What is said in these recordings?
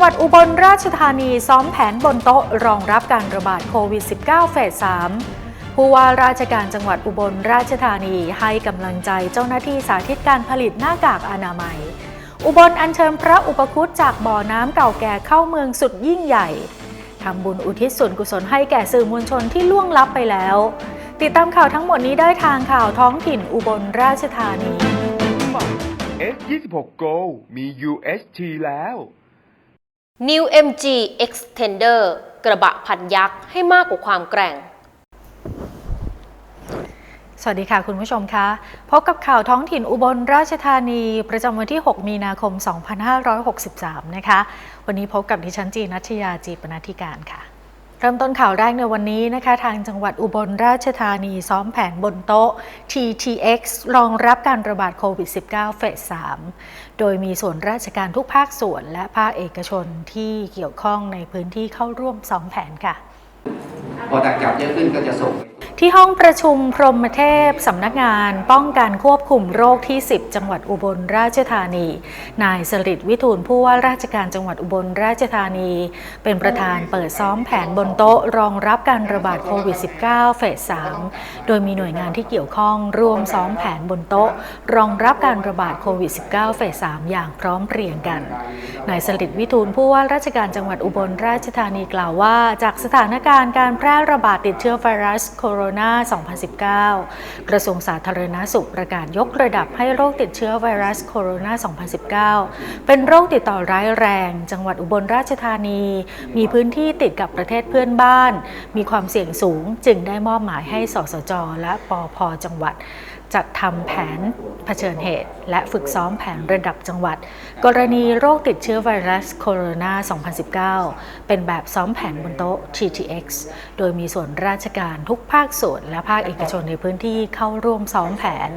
จังหวัดอุบลราชธานีซ้อมแผนบนโต๊ะรองรับการระบาดโควิด -19 เฟส 3 ผู้ว่าราชการจังหวัดอุบลราชธานีให้กำลังใจเจ้าหน้าที่สาธิตการผลิตหน้ากากอนามัย อุบลอัญเชิญพระอุปคุตจากบ่อน้ำเก่าแก่เข้าเมืองสุดยิ่งใหญ่ทำบุญอุทิศส่วนกุศลให้แก่สื่อมวลชนที่ล่วงลับไปแล้ว ติดตามข่าวทั้งหมดนี้ได้ทางข่าวท้องถิ่นอุบลราชธานี S26 Go มี UHT แล้ว New MG Extender กระบะพันยักษ์ให้มากกว่าความแกร่ง สวัสดีค่ะคุณผู้ชมคะ พบกับข่าวท้องถิ่นอุบลราชธานีประจำวันที่ 6 มีนาคม 2563 นะคะ วันนี้พบกับดิฉันจีนัชยาจีปนาธิการค่ะ เริ่มต้นข่าวแรกในวันนี้นะคะทางจังหวัดอุบลราชธานีซ้อมแผนบนโต๊ะ TTX รองรับการระบาดโควิด -19 เฟส 3 โดยมีส่วนราชการทุกภาคส่วนและภาคเอกชนที่เกี่ยวข้องในพื้นที่เข้าร่วมซ้อมแผนค่ะ พอดักจับเยอะขึ้นก็จะส่ง ที่ห้องประชุมพรหมเทพ สำนักงานป้องกันควบคุมโรคที่ 10 จังหวัดอุบลราชธานี นายสริตวิทูลผู้ว่าราชการจังหวัดอุบลราชธานี เป็นประธานเปิดซ้อมแผนบนโต๊ะ รองรับการระบาดโควิด -19 เฟส 3 โดยมีหน่วยงานที่เกี่ยวข้องร่วมซ้อมแผนบนโต๊ะ รองรับการระบาดโควิด -19 เฟส 3 อย่างพร้อมเพรียงกัน นายสลิดวิทูลผู้ว่าราชการจังหวัดอุบลราชธานีกล่าวว่า จากสถานการณ์การแพร่ระบาดติดเชื้อไวรัสโคโรนา 2019 กระทรวงสาธารณสุขประกาศยกระดับให้โรคติดเชื้อไวรัสโคโรนา 2019 เป็นโรคติดต่อร้ายแรง จังหวัดอุบลราชธานี มีพื้นที่ติดกับประเทศเพื่อนบ้าน มีความเสี่ยงสูงจึงได้มอบหมายให้สสจ และปอพจังหวัด จัดทำแผนเผชิญเหตุ และฝึกซ้อมแผนระดับจังหวัด กรณีโรคติดเชื้อไวรัสโคโรนา 2019 เป็นแบบซ้อมแผนบนโต๊ะ TTX โดยมีส่วนราชการทุกภาคส่วนและภาคเอกชนในพื้นที่เข้าร่วมซ้อมแผน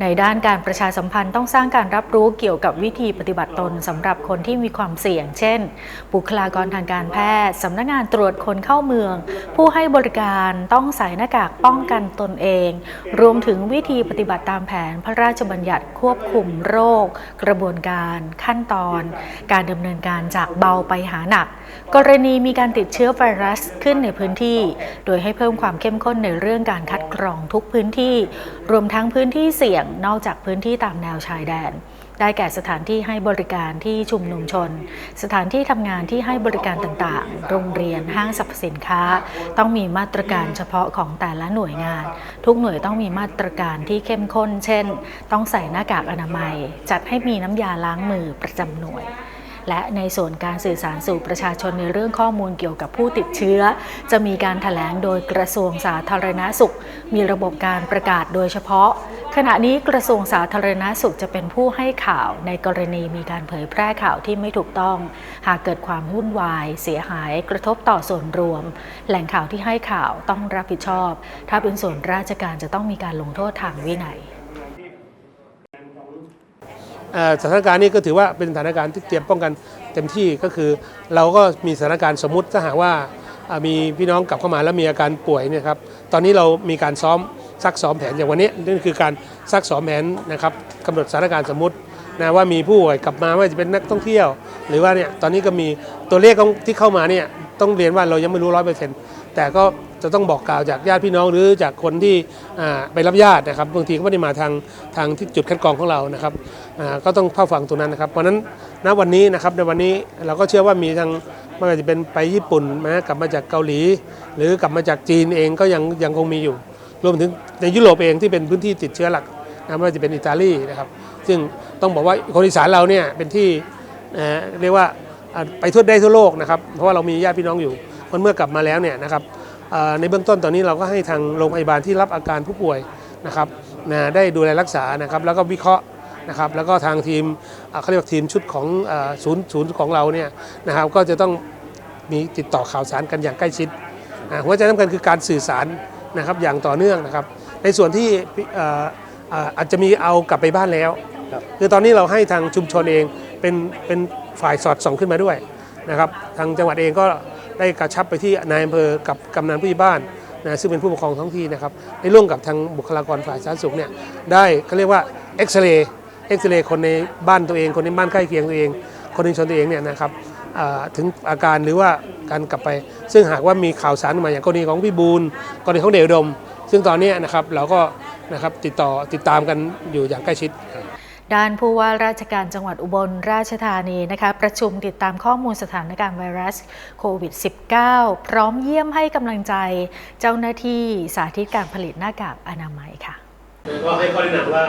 ในด้านการประชาสัมพันธ์ต้องสร้างการรับรู้เกี่ยวกับวิธีปฏิบัติตนสำหรับคนที่มีความเสี่ยง เช่น บุคลากรทางการแพทย์สำนักงานตรวจคนเข้าเมือง ผู้ให้บริการต้องใส่หน้ากากป้องกันตนเอง รวมถึงวิธีปฏิบัติตามแผนพระราชบัญญัติควบคุมโรค กระบวนการ ขั้นตอน การดำเนินการจากเบาไปหาหนักกรณีมีการติดเชื้อไวรัสขึ้นในพื้นที่ โดยให้เพิ่มความเข้มข้นในเรื่องการคัดกรองทุกพื้นที่ รวมทั้งพื้นที่เสี่ยงนอกจากพื้นที่ตามแนวชายแดน ได้แก่สถานที่ให้บริการที่ชุมนุมชน สถานที่ทำงานที่ให้บริการต่างๆ โรงเรียนห้างสรรพสินค้า ต้องมีมาตรการเฉพาะของแต่ละหน่วยงาน ทุกหน่วยต้องมีมาตรการที่เข้มข้น เช่น ต้องใส่หน้ากากอนามัย จัดให้มีน้ำยาล้างมือประจำหน่วย และในส่วนการสื่อสารสู่ประชาชนในเรื่องข้อมูลเกี่ยวกับผู้ติดเชื้อ จะมีการถแถลงโดยกระทรวงสาธารณาสุข มีระบบการประกาศโดยเฉพาะ ขณะนี้กระทรวงสาธารณาสุขจะเป็นผู้ให้ข่าวในกรณีมีการเผยแพร่ข่าวที่ไม่ถูกต้อง หากเกิดความวุ่นวาย เสียหายกระทบต่อส่วนรวม แหล่งข่าวที่ให้ข่าวต้องรับผิดชอบ ถ้าเป็นส่วนราชการจะต้องมีการลงโทษทางวินัย สถานการณ์นี้ก็ถือว่าเป็นสถานการณ์ที่เตรียมป้องกันเต็มที่ก็คือ เราก็มีสถานการณ์สมมุติถ้าหากว่ามีพี่น้องกลับเข้ามาแล้วมีอาการป่วยเนี่ยครับตอนนี้เรามีการซ้อมซักซ้อมแผนอย่างวันนี้นั่นคือการซักซ้อมแผนนะครับกำหนดสถานการณ์สมมตินะว่ามีผู้ป่วยกลับมาไม่ว่าจะเป็นนักท่องเที่ยว หรือว่าเนี่ยตอนนี้ก็มีตัวเลขที่เข้ามาเนี่ยต้องเรียนว่าเรายังไม่รู้ร้อยเปอร์เซ็นต์แต่ก็ จะต้องบอกกล่าวจากญาติพี่น้องหรือจากคนที่ไปรับญาตินะครับบางทีก็ไม่ได้มาทางทางที่จุดคัดกรองของเรานะครับก็ต้องเฝ้าฟังตรงนั้นนะครับ เพราะนั้นณวันนี้นะครับในวันนี้เราก็เชื่อว่ามีทางไม่ว่าจะเป็นไปญี่ปุ่นนะกลับมาจากเกาหลี หรือกลับมาจากจีนเองก็ยังยังคงมีอยู่ รวมถึงในยุโรปเองที่เป็นพื้นที่ติดเชื้อหลักนะไม่ว่าจะเป็นอิตาลีนะครับ ซึ่งต้องบอกว่าคนอีสานเราเนี่ยเป็นที่เรียกว่าไปทั่วได้ทั่วโลกนะครับ เพราะว่าเรามีญาติพี่น้องอยู่คนเมื่อกลับมาแล้วเนี่ยนะครับ ในเบื้องต้นตอนนี้เราก็ให้ทางโรงพยาบาลที่รับอาการผู้ป่วยนะครับนะได้ดูแลรักษานะครับแล้วก็วิเคราะห์นะครับแล้วก็ทางทีมอ่าเขาเรียกว่าทีมชุดของอ่าศูนย์ศูนย์ของเราเนี่ยนะครับก็จะต้องมีติดต่อข่าวสารกันอย่างใกล้ชิดอ่าหัวใจสำคัญคือการสื่อสารนะครับอย่างต่อเนื่องนะครับ ในส่วนที่เอ่อเอ่ออาจจะมีเอากลับไปบ้านแล้วคือตอนนี้เราให้ทางชุมชนเองเป็นเป็นฝ่ายสอดส่องขึ้นมาด้วยนะครับทางจังหวัดเองก็ ได้กระชับไปที่นายอำเภอกับกำนันผู้ใหญ่บ้านนะซึ่งเป็นผู้ปกครองท้องที่นะครับได้ร่วมกับทางบุคลากรฝ่ายสาธารณสุขเนี่ยได้เขาเรียกว่าเอ็กซเรย์เอ็กซเรย์คนในบ้านตัวเอง คนในบ้านใกล้เคียงตัวเอง คนหนึ่งชนตัวเองเนี่ยนะครับถึงอาการหรือว่าการกลับไป ซึ่งหากว่ามีข่าวสารมาอย่างกรณีของพี่บูลกรณีของเดชอุดม ซึ่งตอนนี้นะครับเราก็นะครับติดต่อติดตามกันอยู่อย่างใกล้ชิด ด้านผู้ว่าราชการจังหวัดอุบลราชธานีนะคะประชุมติดตามข้อมูลสถานการณ์ไวรัสโควิด -19 พร้อมเยี่ยมให้กำลังใจเจ้าหน้าที่สาธิตการผลิตหน้ากากอนามัยค่ะ ก็ให้ข้อแนะนำว่า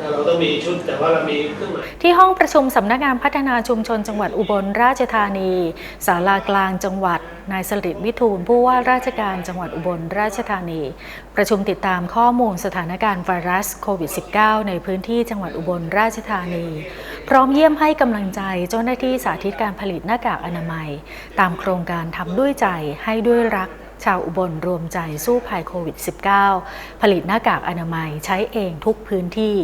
เราต้องมีชุดแต่ว่าเรามีเครื่องหมายที่ห้องประชุมสำนักงานพัฒนาชุมชนจังหวัดอุบลราชธานีศาลากลางจังหวัด นายสลิดวิทูลผู้ว่าราชการจังหวัดอุบลราชธานี ประชุมติดตามข้อมูลสถานการณ์ไวรัสโควิด -19 ในพื้นที่จังหวัดอุบลราชธานี พร้อมเยี่ยมให้กำลังใจเจ้าหน้าที่สาธิตการผลิตหน้ากากอนามัย ตามโครงการทำด้วยใจให้ด้วยรัก ชาวอุบลรวมใจสู้ภัยโควิด -19 ผลิตหน้ากากอนามัยใช้เองทุกพื้นที่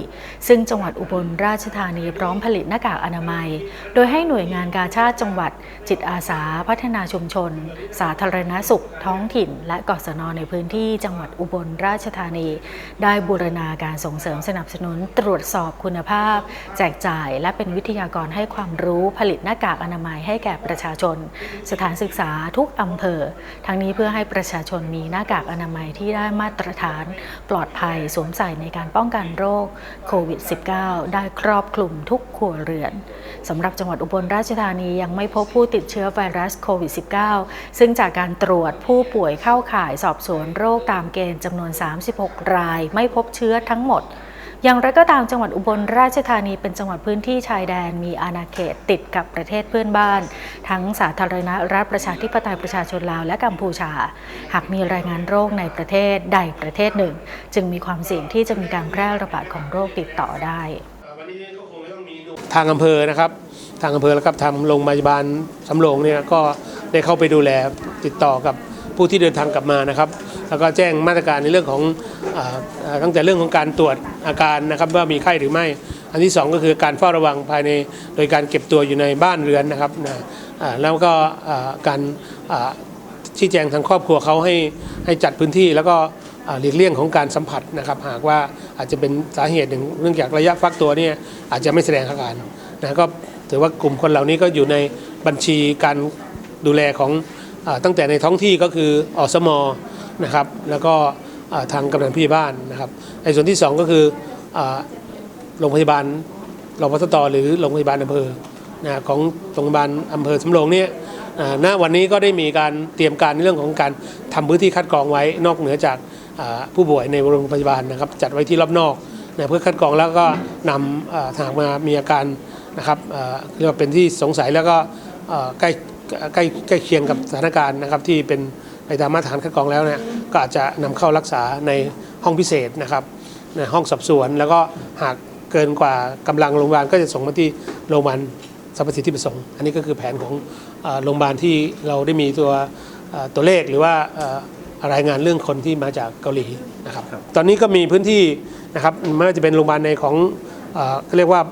ซึ่งจังหวัดอุบลราชธานีพร้อมผลิตหน้ากากอนามัย โดยให้หน่วยงานกาชาติจังหวัด จิตอาสา พัฒนาชุมชน สาธารณสุข ท้องถิ่น และกศนในพื้นที่จังหวัดอุบลราชธานี ได้บูรณาการส่งเสริมสนับสนุนตรวจสอบคุณภาพ แจกจ่ายและเป็นวิทยากรให้ความรู้ผลิตหน้ากากอนามัยให้แก่ประชาชน สถานศึกษาทุกอำเภอ ทั้งนี้เพื่อให้ประชาชนมีหน้ากากอนามัยที่ได้มาตรฐานปลอดภัยสวมใส่ในการป้องกันโรคโควิด -19 ได้ครอบคลุมทุกครัวเรือนสำหรับจังหวัดอุบลราชธานียังไม่พบผู้ติดเชื้อไวรัสโควิด -19 ซึ่งจากการตรวจผู้ป่วยเข้าข่ายสอบสวนโรคตามเกณฑ์จำนวน 36 ราย ไม่พบเชื้อทั้งหมด อย่างไรก็ตามจังหวัดอุบลราชธานีเป็นจังหวัดพื้นที่ชายแดน มีอาณาเขตติดกับประเทศเพื่อนบ้าน ทั้งสาธารณรัฐประชาธิปไตยประชาชนลาวและกัมพูชา หากมีรายงานโรคในประเทศใดประเทศหนึ่ง จึงมีความเสี่ยงที่จะมีการแพร่ระบาดของโรคติดต่อได้ ทางอำเภอนะครับทางอำเภอแล้วกับทางโรงพยาบาลสำโรงเนี่ยก็ได้เข้าไปดูแลติดต่อกับ ผู้ที่เดินทางกลับมานะครับ แล้วก็แจ้งมาตรการในเรื่องของอตั้งแต่เรื่องของการตรวจอาการนะครับว่ามีไข้หรือไม่ อันที่สองก็คือการเฝ้าระวังภายในโดยการเก็บตัวอยู่ในบ้านเรือนนะครับแล้วก็การชี้แจงทางครอบครัวเขาให้ให้จัดพื้นที่แล้วก็หลีกเลี่ยงของการสัมผัสนะครับ หากว่าอาจจะเป็นสาเหตุหนึ่งเนื่องจากระยะฟักตัวเนี่ยอาจจะไม่แสดงอาการนะก็ถือว่ากลุ่มคนเหล่านี้ก็อยู่ในบัญชีการดูแลของ ตั้งแต่ในท้องที่ก็คืออสมนะครับแล้วก็ทางกำนันผู้ใหญ่บ้านนะครับในส่วนที่สองก็คือโรงพยาบาลรพสตหรือโรงพยาบาลอำเภอนะของโรงพยาบาลอำเภอสำโรงเนี่ยอ่าณวันนี้ก็ได้มีการเตรียมการในเรื่องของการทำพื้นที่คัดกรองไว้นอกเหนือจากผู้ป่วยในโรงพยาบาลนะครับ จัดไว้ที่รอบนอกนะเพื่อคัดกรองแล้วก็นำอ่าถ้าหากมามีอาการนะครับเรียกว่าเป็นที่สงสัยแล้วก็ใกล้ ใกล้ใกล้เคียงกับสถานการณ์นะครับที่เป็นไปตามมาตรฐานคัดกรองแล้วเนี่ยก็อาจจะนำเข้ารักษาในห้องพิเศษนะครับในห้องสอบสวน แล้วก็หากเกินกว่ากำลังโรงพยาบาลก็จะส่งมาที่โรงพยาบาลสรรพสิทธิประสงค์อันนี้ก็คือแผนของเอ่อโรงพยาบาลที่เราได้มีตัวเอ่อตัวเลขหรือว่าเอ่อรายงานเรื่องคนที่มาจากเกาหลีนะครับ ตอนนี้ก็มีพื้นที่นะครับไม่ว่าจะเป็นโรงพยาบาลในของเอ่อเขาเรียกว่า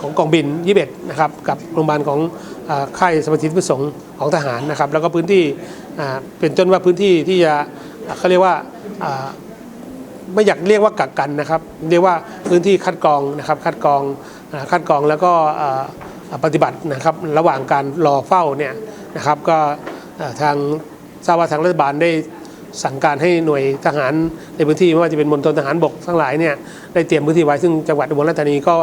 ของกองบิน 21 นะครับ กับโรงพยาบาลของเอ่อ ค่ายสรรพสิทธิประสงค์ของทหารนะครับ แล้วก็พื้นที่เป็นต้นว่าพื้นที่ที่จะเขาเรียกว่าไม่อยากเรียกว่ากักกันนะครับ เรียกว่าพื้นที่คัดกรองนะครับคัดกรองคัดกรองแล้วก็ปฏิบัตินะครับระหว่างการรอเฝ้าเนี่ยนะครับก็ทางทราบว่าทางรัฐบาลได้สั่งการให้หน่วยทหารในพื้นที่ไม่ว่าจะเป็นมณฑลทหารบกทั้งหลายเนี่ยได้เตรียมพื้นที่ไว้ซึ่งจังหวัดอุบลราชธานีก็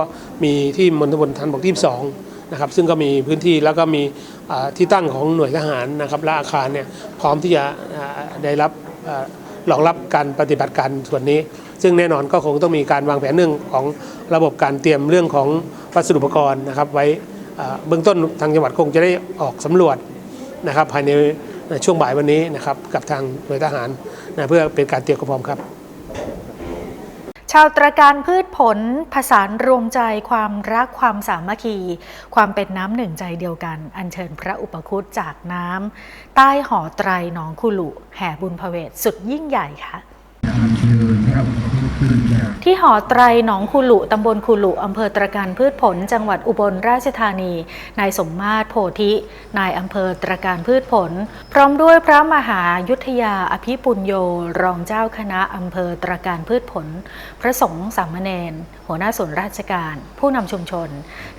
มีที่มณฑลทหารบกที่ 22 นะครับซึ่งก็มีพื้นที่แล้วก็มีที่ตั้งของหน่วยทหารนะครับและอาคารเนี่ยพร้อมที่จะได้รับรองรับการปฏิบัติการส่วนนี้ ซึ่งแน่นอนก็คงต้องมีการวางแผนเรื่องของระบบการเตรียมเรื่องของวัสดุอุปกรณ์นะครับ ไว้เบื้องต้นทางจังหวัดคงจะได้ออกสำรวจนะครับภายในในช่วงบ่ายวันนี้นะครับกับทางหน่วยทหารนะเพื่อเป็นการเตรียมความพร้อมครับ ชาวตระการพืชผลผสานรวมใจความรักความสามัคคี ความเป็นน้ำหนึ่งใจเดียวกัน อัญเชิญพระอุปคุตจากน้ำใต้หอไตรหนองคุลุแห่บุญพเวศสุดยิ่งใหญ่ค่ะเชิญพระอุป ที่หอไตรหนองคูลุตำบลคูลุอำเภอตรการพืชผล จังหวัดอุบลราชธานี นายสมมาตรโพธิ นายอำเภอตรการพืชผล พร้อมด้วยพระมหายุทธยาอภิปุญโย รองเจ้าคณะอำเภอตรการพืชผล พระสงฆ์สามเณรหัวหน้าส่วนราชการ ผู้นำชุมชน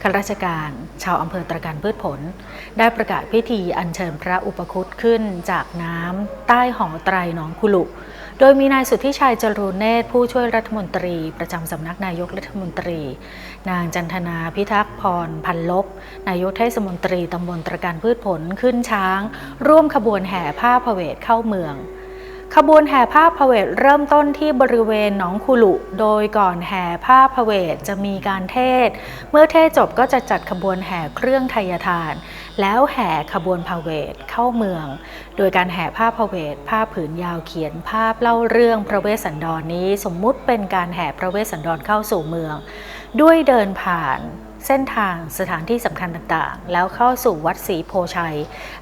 ข้าราชการ ชาวอำเภอตรการพืชผล ได้ประกาศพิธีอัญเชิญพระอุปคุตขึ้นจากน้ำใต้หอไตรหนองคุลุ โดยมีนายสุทธิชัยจรูนเนตผู้ช่วยรัฐมนตรี ประจำสำนักนายกรัฐมนตรี นางจันทนาพิทักษ์พรพันลบ นายกเทศมนตรีตำบลตรการพืชผลขึ้นช้าง ร่วมขบวนแห่ผ้าพระเวทเข้าเมือง ขบวนแห่ผ้าพระเวทเริ่มต้นที่บริเวณหนองคูลุ โดยก่อนแห่ผ้าพระเวทจะมีการเทศ เมื่อเทศจบก็จะจัดขบวนแห่เครื่องไทยทาน แล้วแห่ขบวนพาเวทเข้าเมือง โดยการแห่ผ้าพระเวทผ้าผืนยาวเขียนภาพเล่าเรื่องพระเวสสันดรนนี้ สมมุติเป็นการแห่พระเวสสันดรเข้าสู่เมือง ด้วยเดินผ่าน เส้นทางสถานที่สำคัญต่างๆ แล้วเข้าสู่วัดศรีโพชัย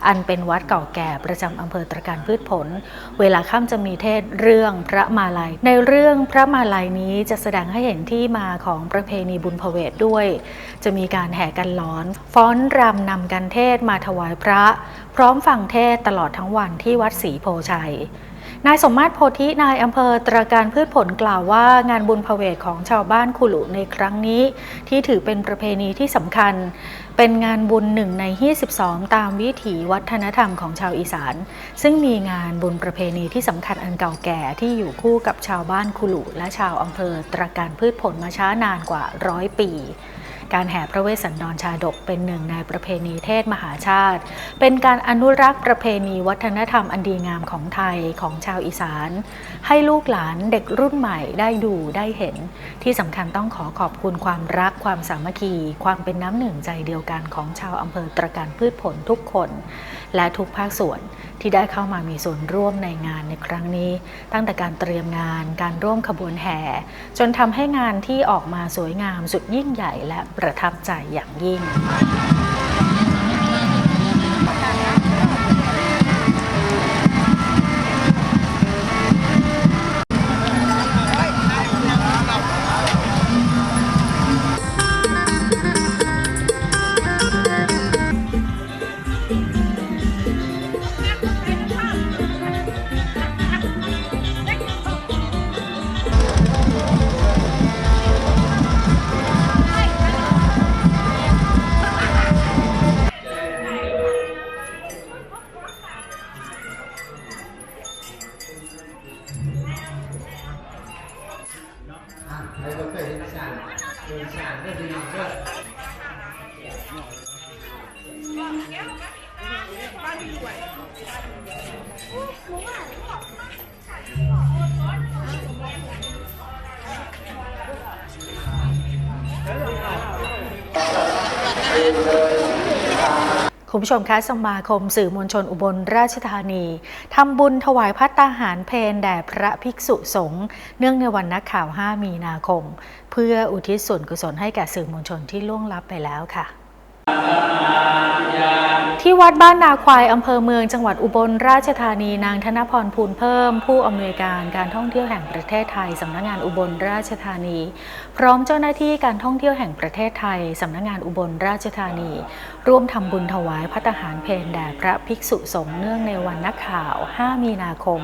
อันเป็นวัดเก่าแก่ประจำอำเภอตรการพืชผล เวลาค่ำจะมีเทศเรื่องพระมาลัย ในเรื่องพระมาลัยนี้จะแสดงให้เห็นที่มาของประเพณีบุญพเวทด้วย จะมีการแห่กันล้อน ฟ้อนรำนำกันเทศมาถวายพระ พร้อมฟังเทศตลอดทั้งวันที่วัดศรีโพชัย นายสมมาตรโพธินายอำเภอตราการพืชผลกล่าวว่างานบุญพเวทของชาวบ้านคุลุในครั้งนี้ ที่ถือเป็นประเพณีที่สำคัญ เป็นงานบุญหนึ่งใน 22 ตามวิถีวัฒนธรรมของชาวอีสาน ซึ่งมีงานบุญประเพณีที่สำคัญอันเก่าแก่ที่อยู่คู่กับชาวบ้านคุลุและชาวอำเภอตราการพืชผลมาช้านานกว่าร้อยปี การแห่พระเวสสันดรชาดกเป็นหนึ่งในประเพณีเทศมหาชาติ เป็นการอนุรักษ์ประเพณีวัฒนธรรมอันดีงามของไทยของชาวอีสาน ให้ลูกหลานเด็กรุ่นใหม่ได้ดูได้เห็น ที่สำคัญต้องขอขอบคุณความรักความสามัคคี ความเป็นน้ำหนึ่งใจเดียวกันของชาวอำเภอตรการพืชผลทุกคน และทุกภาคส่วนที่ได้เข้ามามีส่วนร่วมในงานในครั้งนี้ ตั้งแต่การเตรียมงานการร่วมขบวนแห่ จนทำให้งานที่ออกมาสวยงามสุดยิ่งใหญ่และประทับใจอย่างยิ่ง ผู้ชมคะสมาคมสื่อมวลชนอุบลราชธานีทำบุญถวายพัตตาหารเพนแด่พระภิกษุสงฆ์เนื่องในวันนักข่าว 5 มีนาคม เพื่ออุทิศส่วนกุศลให้แก่สื่อมวลชนที่ล่วงลับไปแล้วค่ะ ที่วัดบ้านนาควายอำเภอเมืองจังหวัดอุบลราชธานีนางธนพรภูลเพิ่ม ผู้อำนวยการการท่องเที่ยวแห่งประเทศไทยสำนักงานอุบลราชธานี พร้อมเจ้าหน้าที่การท่องเที่ยวแห่งประเทศไทยสำนักงานอุบลราชธานี ร่วมทำบุญถวายพัตตาหารเพนแด่พระภิกษุสงฆ์เนื่องในวันนักข่าว 5 มีนาคม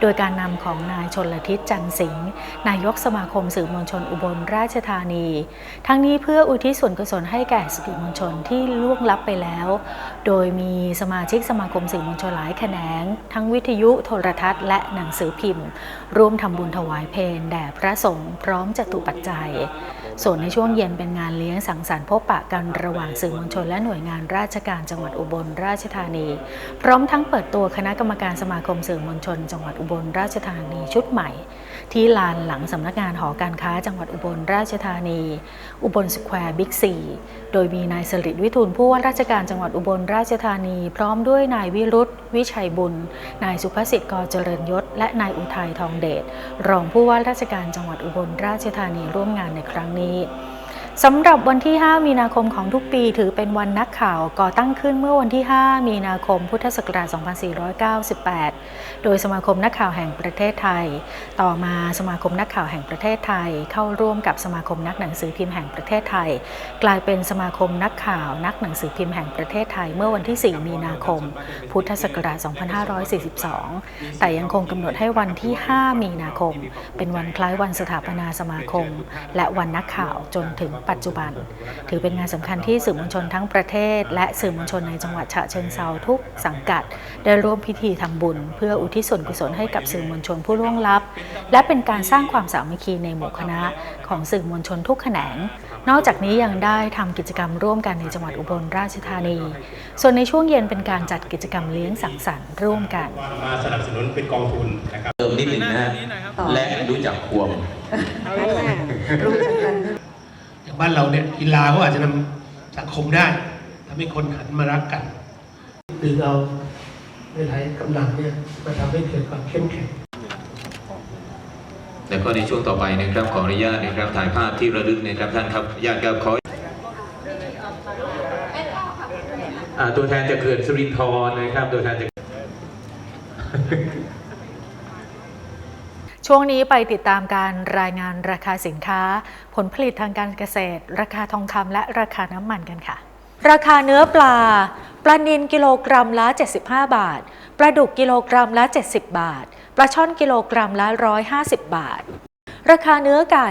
โดยการนำของนายชนลทิศจันสิงห์นายกสมาคมสื่อมวลชนอุบลราชธานี ทั้งนี้เพื่ออุทิศส่วนกุศลให้แก่สื่อมวลชนที่ล่วงลับไปแล้ว โดยมีสมาชิกสมาคมสื่อมวลชนหลายแขนง ทั้งวิทยุโทรทัศน์และหนังสือพิมพ์ ร่วมทำบุญถวายเพลนแด่พระสงฆ์พร้อมจตุปัจจัย ส่วนในช่วงเย็นเป็นงานเลี้ยงสังสรรค์พบปะกันระหว่างสื่อมวลชนและหน่วยงานราชการจังหวัดอุบลราชธานี พร้อมทั้งเปิดตัวคณะกรรมการสมาคมสื่อมวลชน จังหวัดอุบลราชธานีชุดใหม่ ที่ลานหลังสำนักงานหอการค้าจังหวัดอุบลราชธานี อุบลสแควร์บิ๊กซีโดยมีนายสลิดวิทูลผู้ว่าราชการจังหวัดอุบลราชธานี พร้อมด้วยนายวิรุธวิชัยบุญ นายสุภสิทธิ์กอเจริญยศ และนายอุทัยทองเดชรองผู้ว่าราชการจังหวัดอุบลราชธานีร่วมงานในครั้งนี้ สำหรับวันที่ 5 มีนาคมของทุกปี ถือเป็นวันนักข่าวก่อตั้งขึ้นเมื่อวันที่ 5 มีนาคม พุทธศักราช 2498 โดยสมาคมนักข่าวแห่งประเทศไทย ต่อมาสมาคมนักข่าวแห่งประเทศไทย เข้าร่วมกับสมาคมนักหนังสือพิมพ์แห่งประเทศไทย กลายเป็นสมาคมนักข่าวนักหนังสือพิมพ์แห่งประเทศไทย เมื่อวันที่ 4 มีนาคม พุทธศักราช 2542 แต่ยังคงกำหนดให้วันที่ 5 มีนาคม เป็นวันคล้ายวันสถาปนาสมาคม และวันนักข่าวจนถึงปัจจุบัน ถือเป็นงานสำคัญที่สื่อมวลชนทั้งประเทศ และสื่อมวลชนในจังหวัดฉะเชิงเซาทุกสังกัด ได้ร่วมพิธีทำบุญ เพื่ออุทิศส่วนกุศลให้กับสื่อมวลชนผู้ล่วงลับ และเป็นการสร้างความสามัคคีในหมู่คณะของสื่อมวลชนทุกแขนง นอกจากนี้ยังได้ทำกิจกรรมร่วมกันในจังหวัดอุบลราชธานี ส่วนในช่วงเย็นเป็นการจัดกิจกรรมเลี้ยงสังสรรค์ร่วมกันมาสนับสนุนเป็นกองทุนนะครับเติมนิดหนึ่งนะฮะและรู้จักควมอย่าง บ้านเราเนี่ยกีฬาก็อาจจะนำสังคมได้ทำให้คนหันมารักกันดึงเอาในหลายกำลังเนี่ยมาทำให้เกิดความเข้มแข็งแล้วก็ในช่วงต่อไปนะครับขออนุญาตนะครับถ่ายภาพที่ระลึกนะครับท่านครับญาติครับขออตัวแทนจากเขื่อนสุรินทร์นะครับตัวแทนจาก ช่วงนี้ไปติดตามการรายงานราคาสินค้า ผลผลิตทางการเกษตร ราคาทองคำและราคาน้ำมันกันค่ะ ราคาเนื้อปลา ปลานิลกิโลกรัมละ 75 บาท ปลาดุกกิโลกรัมละ 70 บาท ปลาช่อนกิโลกรัมละ 150 บาท ราคาเนื้อไก่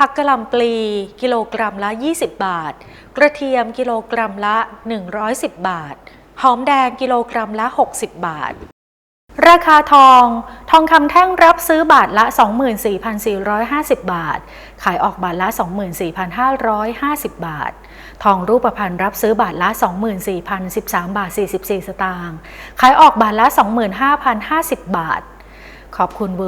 ผักกะหล่ำปลีกิโลกรัมละ 20 บาท กระเทียมกิโลกรัมละ 110 บาท หอมแดงกิโลกรัมละ 60 บาท ราคาทอง ทองคำแท่งรับซื้อบาทละ 24,450 บาท ขายออกบาทละ 24,550 บาท ทองรูปพรรณรับซื้อบาทละ 24,013 บาท 44 สตางค์ ขายออกบาทละ 25,050 บาทขอบคุณ w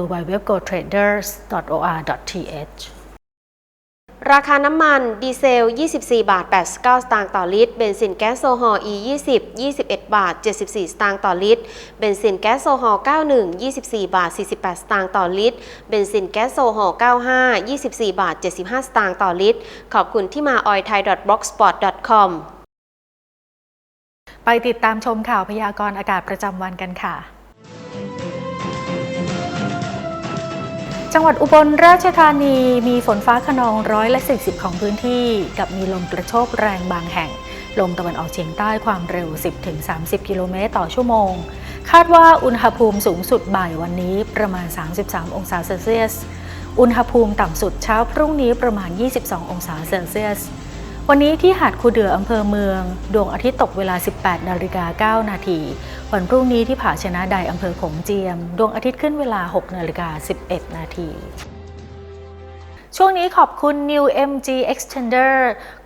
ราคาน้ำมันดีเซล 24 บาท 89 สตางค์ต่อลิตร เบนซินแก๊สโซฮอล์ E 20 21 บาท 74 สตางค์ต่อลิตร เบนซินแก๊สโซฮอล์ 91 24 บาท 48 สตางค์ต่อลิตร เบนซินแก๊สโซฮอล์ 95 24 บาท 75 สตางค์ต่อลิตร ขอบคุณที่มา oil thai blogspot com ไปติดตามชมข่าวพยากรณ์อากาศประจำวันกันค่ะ จังหวัดอุบลราชธานีมีฝนฟ้าขนองร้อยละ40 ของพื้นที่ กับมีลมกระโชกแรงบางแห่ง ลมตะวันออกเฉียงใต้ความเร็ว 10-30 กิโลเมตรต่อชั่วโมง คาดว่าอุณหภูมิสูงสุดบ่ายวันนี้ประมาณ 33 องศาเซลเซียส อุณหภูมิต่ำสุดเช้าพรุ่งนี้ประมาณ 22 องศาเซลเซียส วันนี้ที่หาดคูเดืออำเภอเมือง ดวงอาทิตย์ตกเวลา 18 นาฬิกา 9 นาที วันพรุ่งนี้ที่ผาชนะใดอำเภอขงเจียม ดวงอาทิตย์ขึ้นเวลา 6 นาฬิกา 11 นาที ช่วงนี้ขอบคุณ New MG Extender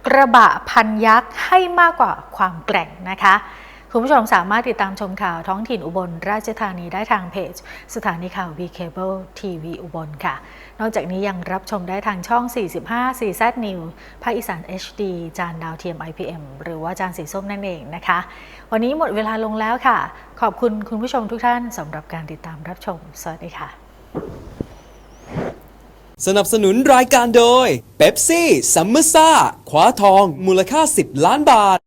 กระบะพันยักษ์ให้มากกว่าความแกร่งนะคะ คุณผู้ชมสามารถติดตามชมข่าวท้องถิ่นอุบลราชธานีได้ทางเพจ สถานีข่าว VCable TV อุบลค่ะ นอกจากนี้ยังรับชมได้ทางช่อง 45 4Z New ภาคอีสาน HD จานดาวเทียม IPM หรือว่าจานสีส้มนั่นเองนะคะ วันนี้หมดเวลาลงแล้วค่ะ ขอบคุณคุณผู้ชมทุกท่านสำหรับการติดตามรับชม สวัสดีค่ะ สนับสนุนรายการโดยเบปซี่ซัมเมอร์ซ่าคว้าทองมูลค่า 10 ล้านบาท